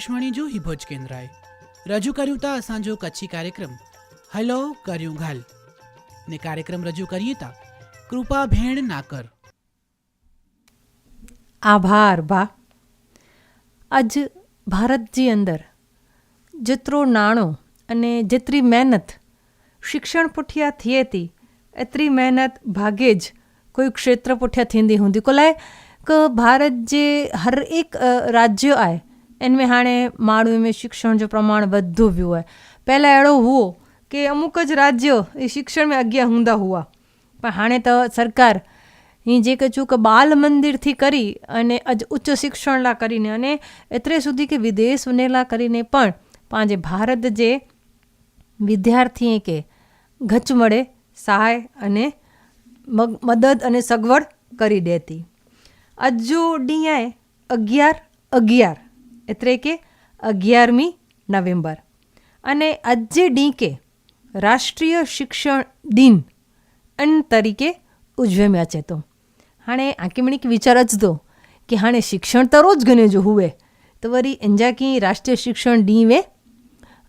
આકાશવાણી જો હિભોજ કેન્દ્રાએ રજૂ કર્યું તા અસાંજો કચ્છી કાર્યક્રમ. હલો, કર્યું ઘાલ. ને કાર્યક્રમ રજૂ કરીએ તા કૃપા ભેણ નાકર. આભાર, બા. આજ ભારતજી અંદર જેતરો નાણો અને જેટલી મહેનત શિક્ષણ પુઠિયા थिए थी એતરી મહેનત ભાગે જ કોઈ ક્ષેત્ર પુઠિયા થींदी हूंदी कोलाए કે ભારત જે હર એક રાજ્ય આય इन में हाणे माण्हुनि में शिक्षण जो प्रमाण वधो वियो आहे पहिला अहिड़ो हुओ की अमुक ज राज्य शिक्षण में अॻियां हूंदा हुआ पर हाणे त सरकार हीअं जेके चूक बाल मंदिर थी करी अने अॼु उच्च शिक्षण लाइ કરીને અને એત્રે સુધી કે વિદેશ વનેલા કરીને પણ पंहिंजे ભારત જે વિદ્યાર્થીએ કે ગચ મળે સહાય અને મદદ અને સગવડ કરી ॾे थी अॼु जो ॾींहुं आहे અગિયાર અગિયાર એટલે કે અગિયારમી નવેમ્બર. અને આજે ડીકે રાષ્ટ્રીય શિક્ષણ દિન અન તરીકે ઉજવમ્યા છે તો. હાણે આંકીમણીક વિચાર જ દો કે હાણે શિક્ષણ તો રોજ ગને જો હુવે તો વરી અંજાકી રાષ્ટ્રીય શિક્ષણ ડી વે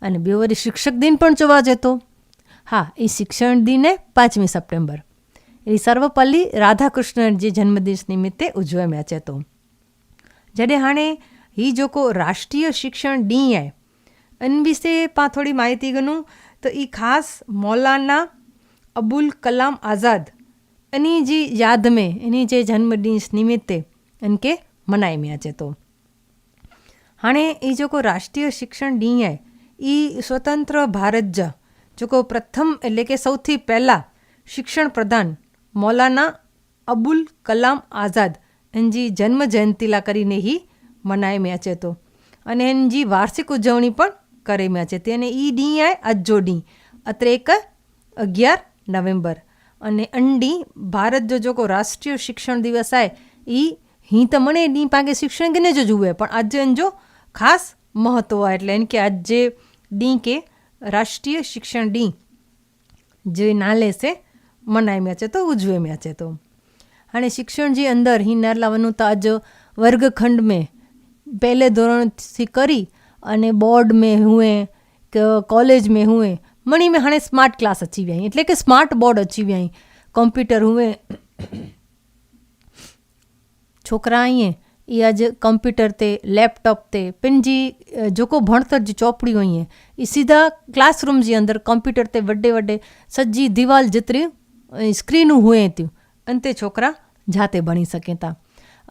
અને બે વરી શિક્ષક દિન પણ જોવા જતો. હા એ શિક્ષણ દિને પાંચમી સપ્ટેમ્બર. એ સર્વપલ્લી રાધાકૃષ્ણ જે જન્મદિવસ નિમિત્તે ઉજવમ્યા છે તો. જ્યારે હાણે હી જોકો રાષ્ટ્રીય શિક્ષણ ડી એ એન વિશે પા થોડી માહિતી ગણું? તો એ ખાસ મૌલાના અબુલ કલામ આઝાદ. એની જે યાદ મેં, એની જે જન્મદિન નિમિત્તે એમ કે મનાયમ્યા છે તો. હાણે એ જોકો રાષ્ટ્રીય શિક્ષણ ડીએ એ સ્વતંત્ર ભારત જ. જોકો પ્રથમ એટલે કે સૌથી પહેલાં શિક્ષણ પ્રધાન મૌલાના અબુલ કલામ આઝાદ. એની જન્મ જયંતિલા કરીને હી મનાય મેચે તો. અને એની વાર્ષિક ઉજવણી પણ કરે મેચે તેને ઈ ડી આય અજો ડી અત્રે એક અગિયાર નવેમ્બર. અને અંડી, ભારત જો જોકો રાષ્ટ્રીય શિક્ષણ દિવસ આય એ હી તો મને ડી પાંગે શિક્ષણ કે ને જો જુએ, પણ આજે એન જો ખાસ મહત્વ હોય એટલે એને કે આજે ડી કે રાષ્ટ્રીય શિક્ષણ ડી જે ના લેશે મનાય મેચે તો, ઉજવે મેચે તો. અને શિક્ષણ જે અંદર હી નર લાવવાનું તો આજ વર્ગખંડ મેં પહેલે ધોરણથી કરી અને બોર્ડ में हुए કે કોલેજ में हुए मणी में हाणे स्मार्ट क्लास अची विया आहिनि એટલે કે स्मार्ट बोर्ड अची विया आहिनि कम्प्यूटर हुए छोकिरा ईअं इहे अॼु कंप्यूटर ते लैपटॉप ते पंहिंजी अ, जेको भणतर जी चौपड़ियूं आहिनि ई सीधा क्लासरूम जे अंदरि कंप्यूटर ते वॾे वॾे सॼी दीवाल जेतिरी अ, स्क्रीनूं हुए थियूं इन ते छोकिरा જાતે ભણી શકે था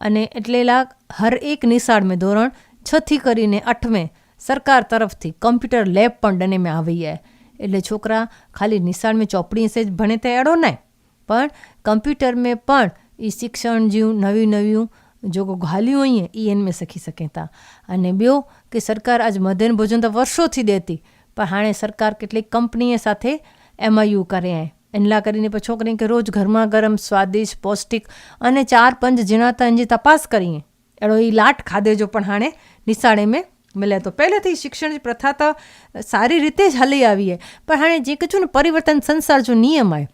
અને એટલેલા હર એક નિશાળમે ધોરણ છથી કરીને આઠમે સરકાર તરફથી કમ્પ્યુટર લેબ પણ ડનેમે આવી જાય એટલે છોકરા ખાલી નિશાળમાં ચોપડી સે જ ભણે તે એડો નહીં પણ કમ્પ્યુટર મેં પણ એ શિક્ષણ જેવું નવી નવ્યું જોકો ઘાલ્યું હોઈએ એ એનમે શીખી શકે તા. અને બ્યો કે સરકાર આજ મધ્યાહન ભોજન તો વર્ષોથી દેતી, પણ હાણે સરકાર કેટલીક કંપનીએ સાથે એમઆઈયુ કરે એનલા કરીને પછી છોકરીને કે રોજ ઘરમાં ગરમ, સ્વાદિષ્ટ, પૌષ્ટિક અને ચાર પંજ જીણાતા એની તપાસ કરીએ. એડો એ લાટ ખાધેજો પણ હાણે નિશાળે મેં મળે તો. પહેલેથી શિક્ષણ પ્રથા તો સારી રીતે જ હલી આવીએ પણ હાણે જે કહું ને પરિવર્તન સંસાર જો નિયમ આવે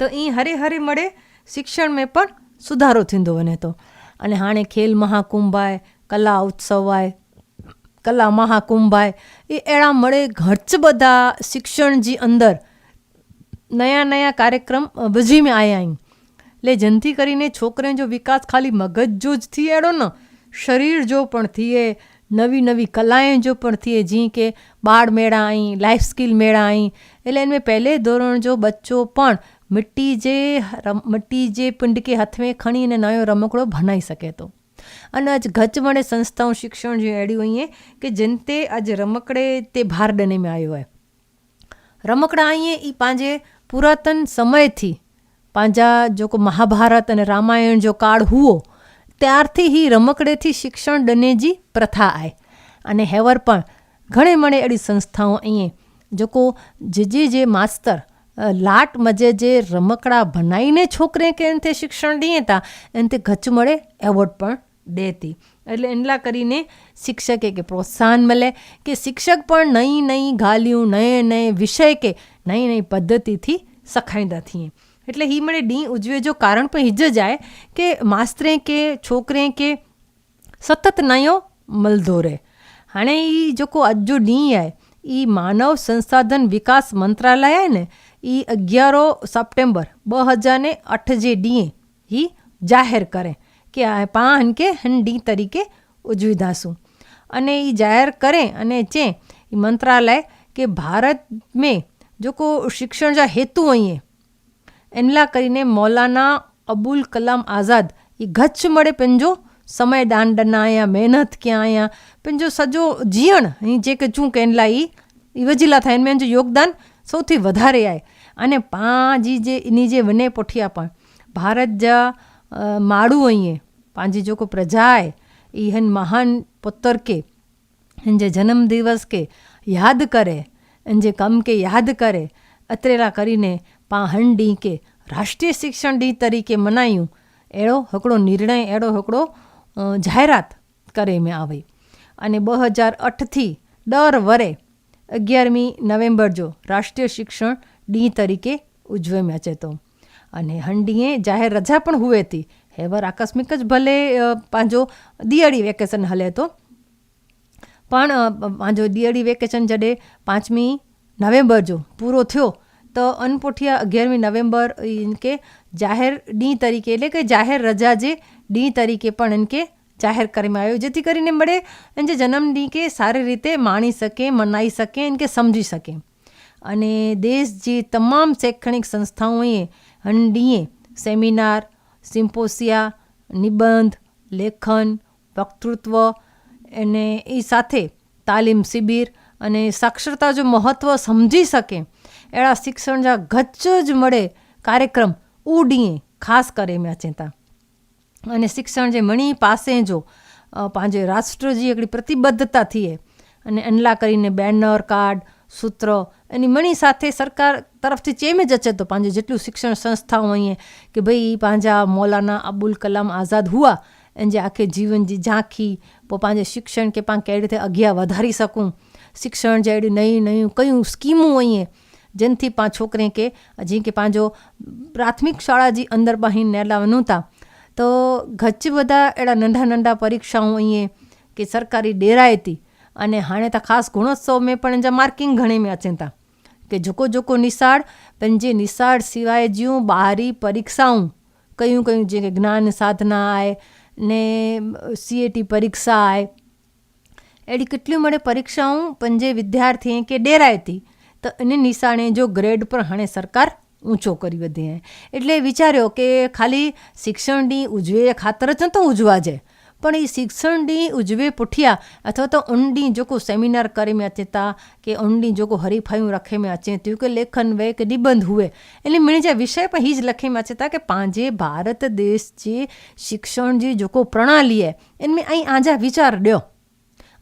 તો એ હરે હરે મળે શિક્ષણ મેં પણ સુધારો થींदो वञे તો. અને હાણે ખેલ મહાકુંભ आहे કલા ઉત્સવ आहे કલા મહાકુંભ आहे એ અહેड़ा મળે ઘણા બધા શિક્ષણ જી અંદર નયા નયા કાર્યક્રમ બજી મેં આયા અહીં એટલે જનથી કરીને છોકરાને જો વિકાસ ખાલી મગજ જો જ થઈએ એડો ને, શરીર જો પણ થઈએ નવી નવી કલાએ જો પણ થઈએ જી કે બાળ મેળા અહીં લાઈફ સ્કિલ મેળા અહીં એટલે એને પહેલે ધોરણ જો બચ્ચો પણ મિટ્ટી જે મિટ્ટી જે પિંડ કે હાથમે ખણી અને નયો રમકડો ભણાઈ શકે તો. અને આજ ગચમણે સંસ્થાઓ શિક્ષણ જે એડ્યું અહીંયા કે જનતે આજ રમકડે તે ભારડને મેં આવ્યો હોય. રમકડા અહીંયા એ પાંજે પુરાતન સમયથી પાંજા જો કો મહાભારત અને રામાયણ જો કાળ હુઓ ત્યારથી હી રમકડેથી શિક્ષણ ડનેજી પ્રથા આય. અને હેવર પણ ઘણે મણે એડી સંસ્થાઓ અહીંયા જોકો જે જે જે માસ્તર લાટ મજે જે રમકડા બનાવીને છોકરે કે એનથી શિક્ષણ દઈએ તા, એનથી ગચ મળે એવોર્ડ પણ દેતી. એટલે એટલા કરીને શિક્ષકે કે પ્રોત્સાહન મળે કે શિક્ષક પણ નઈ નઈ ગાલ્યું, નયે નયે વિષય કે નई नई पद्धति थी सखाईंदा थियईं એટલે હિમળે ડી ઉજવે જો કારણ પણ હિજ જાય કે માસ્તરે કે છોકરે કે સતત નયો મલદો રહે. हाणे ई जेको अॼु जो ॾींहुं आहे ई मानव संसाधन विकास मंत्रालय आहे न ई અગિયારો સપ્ટેમ્બર ॿ હજાર ને અઠ जे ॾींहुं ई જાહેર કરે કે પાણ हिन खे हिन ॾींहुं તરીકે ઉજવીદાસું અને એ જાહેર કરે અને ચે મંત્રાલય કે ભારત મેં जेको शिक्षण जा हेतु आहिनि इन लाइ કરીને मौलाना अबुल कलाम आज़ाद ई गच मड़े पंहिंजो समय दान ॾिना या महिनत कया या पंहिंजो सॼो जीअण ही जेके चूं કે इन लाइ ई ई वजीला था हिन में जो योगदान સૌથી વધારે आहे અને पंहिंजी जे इन जे वञे पुठियां पाण भारत जा अ, माण्हू आहिनि पंहिंजी जेको प्रजा आहे ई हिन महान पुत्र खे हिन जे जन्म दिवस खे यादि करे જે કમ કે યાદ કરે. અત્રેલા કરીને પાહણ ડી કે રાષ્ટ્રીય શિક્ષણ ડી તરીકે મનાયું. એડો હકડો નિર્ણય એડો હકડો જાહેરાત કરે મેં આવી. અને બે હજાર અઠથી દર વરે અગિયારમી નવેમ્બર જો રાષ્ટ્રીય શિક્ષણ ડી તરીકે ઉજવમ્યા છે તો. અને હંડીએ જાહેર રજા પણ હુએતી હેવર આકસ્મિક જ ભલે પાંજો દિયાળી વેકેશન હલે તો. પણ અ, पंहिंजो દિવાળી વેકેશન जॾहिं પાંચમી નવેમ્બર જો પૂરો થયો તો અનપોઠિયા અગિયારમી નવેમ્બર ઇનકે જાહેર ॾींहुं તરીકે એટલે કે જાહેર રજા જે ॾींहुं તરીકે પણ ઇનકે જાહેર કરવામાં આવ્યો જેથી કરીને મળે એન જે જન્મ ॾींहुं કે સારી રીતે માણી શકે મનાઈ શકે ઇનકે સમજી શકે અને દેશ જે તમામ શૈક્ષણિક સંસ્થાઓએ હન ॾींहुं સેમિનાર સિમ્પોસિયા નિબંધ લેખન વક્તૃત્વ એને એ સાથે તાલીમ શિબિર અને સાક્ષરતા જો મહત્ત્વ સમજી શકે એડા શિક્ષણ જા ગચ્ચ જ મળે કાર્યક્રમ ઉડીએ, ખાસ કરે મેં ચેતા. અને શિક્ષણ જે મણી પાસે જો પાંજે રાષ્ટ્રજી એકડી પ્રતિબદ્ધતા થઈએ અને એનલા કરીને બેનર, કાર્ડ, સૂત્ર એની મણી સાથે સરકાર તરફથી ચેમ જ અચે તો પાંજે જેટલું શિક્ષણ સંસ્થાઓ અહીંયા કે ભાઈ પાંજા મૌલાના અબુલ કલામ આઝાદ હુઆ, એન જે આખે જીવન જી ઝાંખી પોતાનું શિક્ષણ કે પણ કેવી રીતે અગિયા વધારી શકું શિક્ષણ જેવી નવી નવી કયું સ્કીમું અહીં જેનથી પા છોકરે કે હજી કે પાંજો પ્રાથમિક શાળા જે અંદર પાહી નેલા નહોતા તો ઘચ બધા એડા નંઢા નંઢા પરીક્ષાઓ અહીં કે સરકારી ડેરાએ હતી અને હાणे त ख़ासि गुणोत्सव में पण जा मार्किंग घणे में अचनि था, की जेको जेको निसाड़ पंहिंजे निसाड़ सवाइ जूं ॿाहिरी परीक्षाऊं कयूं कयूं, जेके ज्ञान साधना आहे ને સીએટી પરીક્ષા આવે એડી કેટલી મળે પરીક્ષાઓ? પંજે વિદ્યાર્થી કે ડેરાયતી તો એને નિશાણે જો ગ્રેડ પર હણે સરકાર ઊંચો કરી વધી. એટલે વિચાર્યો કે ખાલી શિક્ષણની ઉજવે ખાતર જ નહોતો ઉજવા જાય પણ એ શિક્ષણની ઉજવે પુઠિયા અથવા તો ઊંડી જોકો સેમિનાર કરે મેં અચેતા કે ઊંડી જોકો હરીફાયું રખે મેં અચેત્યું કે લેખન વે કે નિબંધ હુએ. એટલે મેં જે વિષય પર હિજ લખે મેં અચેતા કે પાંજે ભારત દેશ જે શિક્ષણ જે જોકો પ્રણાલી હે, એને મેં અહીં આજા વિચાર ડિયો.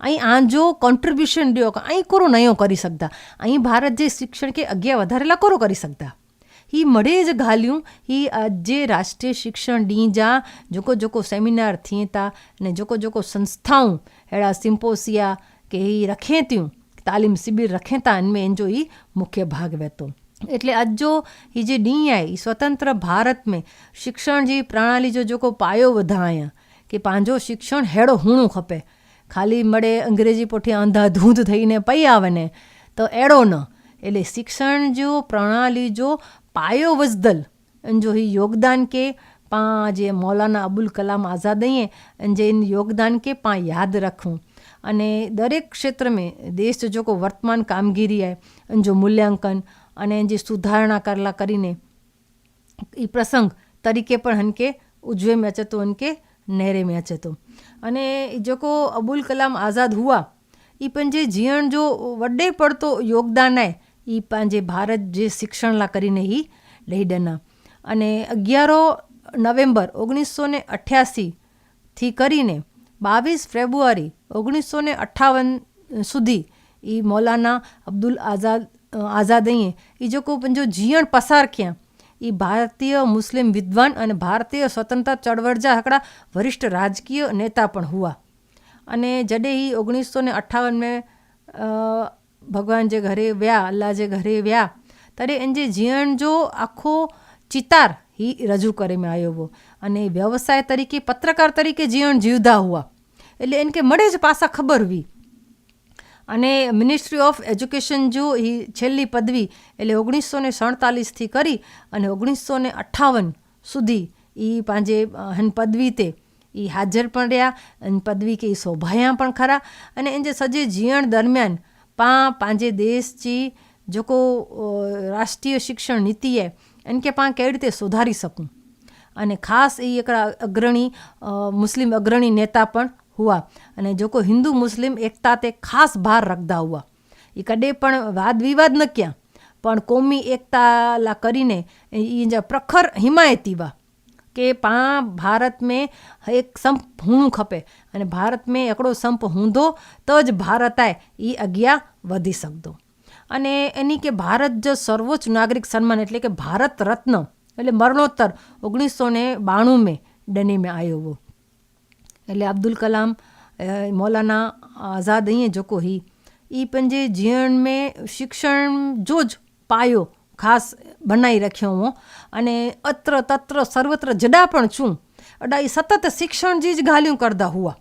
અહીં આજો કોન્ટ્રીબ્યુશન ડિયો અહીં કોરો નયો કરી શકતા. અહીં ભારત જે શિક્ષણ કે અગ્યા વધારેલા કોરો કરી શકતા. એ મળે જ ઘાલ્યું. એ આજે રાષ્ટ્રીય શિક્ષણ ડીજા જોકો જોકો સેમિનાર થીતા ને જોકો જોકો સંસ્થાऊं अहिड़ा सिम्पोसिया કે એ રખે ત્યું તાલીમ શિબિર રખેતા इनमें इनजो ई मुख्य भाग वरितो એટલે અॼु जो हीअ जे ॾींहुं आहे हीअ स्वतंत्र भारत में शिक्षण जी प्रणाली जो जेको पायो वधायां की पंहिंजो शिक्षण अहिड़ो हुअणो खपे ખાલી મળે અંગ્રેજી પોઠિયા અંધાધૂંધ થઈને પૈયા વને તો એડો ન. એટલે શિક્ષણ જો પ્રણાલી જો पायो वजदल इन जो ही योगदान के पाण जे मौलाना अबुल कलाम आज़ाद ईअं इन जे इन योगदान खे पाण यादि रखूं अने दरेक क्षेत्र में देश जो जेको वर्तमान कामगिरी आहे इन जो मूल्यांकन अने इन जी सुधारणा करला કરીને એ પ્રસંગ તરીકે પણ હનકે ઉજવે में अचे थो हिनखे नेरे में अचे थो अने जेको अबुल कलाम आज़ाद हुआ ई पंहिंजे जीअण जो वॾे पड़तो योगदान आहे એ પાંજે ભારત જે શિક્ષણલા કરીને એ લહીડના અને અગિયારો નવેમ્બર ઓગણીસો ને અઠ્યાસીથી કરીને બાવીસ ફેબ્રુઆરી ઓગણીસો ને અઠ્ઠાવન સુધી એ મૌલાના અબ્દુલ આઝાદ આઝાદઈએ એ જો કોઈ પંજો જીવણ પસાર ક્યાં એ ભારતીય મુસ્લિમ વિદ્વાન અને ભારતીય સ્વતંત્રતા ચળવળજા હકડા વરિષ્ઠ રાજકીય નેતા પણ હુઆ. અને જડે એ ઓગણીસો ને અઠ્ઠાવન મેં ભગવાન જે ઘરે વ્યા, અલ્લાહ જે ઘરે વ્યા, ત્યારે એને જે જીવન જો આખો ચિતાર એ રજૂ કરીમાં આવ્યો હતો અને વ્યવસાય તરીકે, પત્રકાર તરીકે જીવન જીવતા હુઆ. એટલે એને કે મળે જ પાસા ખબર વી. અને મિનિસ્ટ્રી ઓફ એજ્યુકેશન જો એ છેલ્લી પદવી, એટલે ઓગણીસો ને સડતાલીસથી કરી અને ઓગણીસો ને અઠાવન સુધી એ પાંજે હન પદવી તે એ હાજર પણ રહ્યા અને પદવી કે એ શોભાયા પણ ખરા. અને એને જે સજે જીવન દરમિયાન पां पंहिंजे देश जी जेको राष्ट्रीय शिक्षण नीति आहे इनखे पाण कहिड़ी रीते सुधारी सूं अने ख़ासि ई हिकिड़ा अग्रणी मुस्लिम अग्रणी नेता पिणु हुआ अने जेको हिंदू मुस्लिम एकता ते ख़ासि भार रखंदा हुआ इहे कॾहिं पिणु वाद विवाद न कयां पण क़ौमी एकता लाइ કરીને એ પ્રખર હિમાયતી વા કે पाण भारत में एक संप हुअणु खपे अने भारत में हिकिड़ो संप हूंदो त ज भारत आहे એ અગિયાર વધી શકદો અને એની કે ભારત જો સર્વોચ્ચ નાગરિક સન્માન એટલે કે ભારત રત્ન એટલે મરણોત્તર ઓગણીસો ને બાણું में ॾिने में आयो हुओ એટલે अब्दुल कलाम अ, मौलाना आज़ाद ईअं जेको ही ई पंहिंजे जीवन में शिक्षण जो ज पायो ખાસ બનાવી રાખ્યો હું. અને અત્ર તત્ર સર્વત્ર જડા પણ છું. અડા એ સતત શિક્ષણ જી જ ગાલ્યું કરતા હુઆ.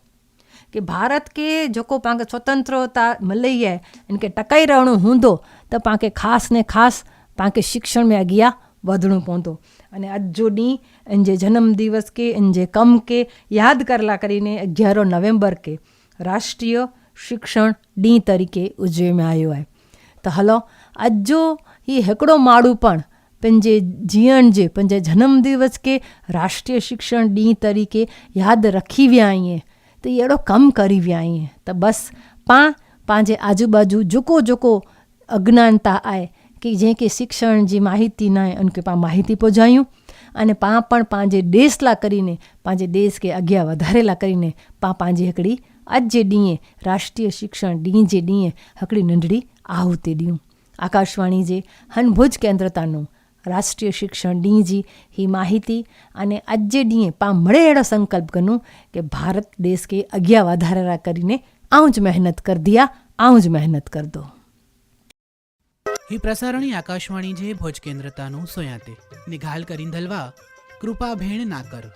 કે ભારત કે જોકો પાંખે સ્વતંત્રતા મળી હે અને કે ટકાઈ રહેણું હૂંદો, તો પાંખે ખાસ ને ખાસ પાંખે શિક્ષણ મેં અગિયા વધણું પહોંતો અને આજજો ડી એને જે જન્મદિવસ કે, એને જે કમ કે, યાદ કરલા કરીને અગિયારો નવેમ્બર કે રાષ્ટ્રીય શિક્ષણ ડી તરીકે ઉજવવામાં આવ્યો હોય તો હલો આજજો એ હેકડો માળું પણ પંજે જીઅણ જે પંજે જન્મદિવસ કે રાષ્ટ્રીय શિક્ષण ॾींहुं तरीक़े यादि रखी विया आहीं त इहे अहिड़ो कमु करी विया आहीं त बसि पाण पंहिंजे आजूबाजू जेको जेको अज्ञानता आहे की जंहिंखे शिक्षण जी माहिती न आहे उनखे पाण माहिती पहुचायूं અને પાં પણ પાંજે દેશ લા કરીને પાંજે દેશ खे अॻियां વધારેલા કરીને પાં पंहिंजी हिकिड़ी अॼु जे ॾींहुं રાષ્ટ્રીय શિક્ષણ ॾींहं जे ॾींहुं हिकिड़ी નंढड़ी આહુતિ ॾियूं આકાશવાણી જે હનભુજ કેન્દ્ર તાનું રાષ્ટ્રીય શિક્ષણ ડીજી હી માહિતી અને આજે ડીએ પા મળે એડો સંકલ્પ કનું કે ભારત દેશ કે અગિયા વધારા કરીને આવું જ મહેનત કર દિયા આવું જ મહેનત કર દો. હી પ્રસારણી આકાશવાણી જે ભોજ કેન્દ્રતાનું સોયાતે. નિઘાલ કરીન ધલવા કૃપા ભેણ ના કર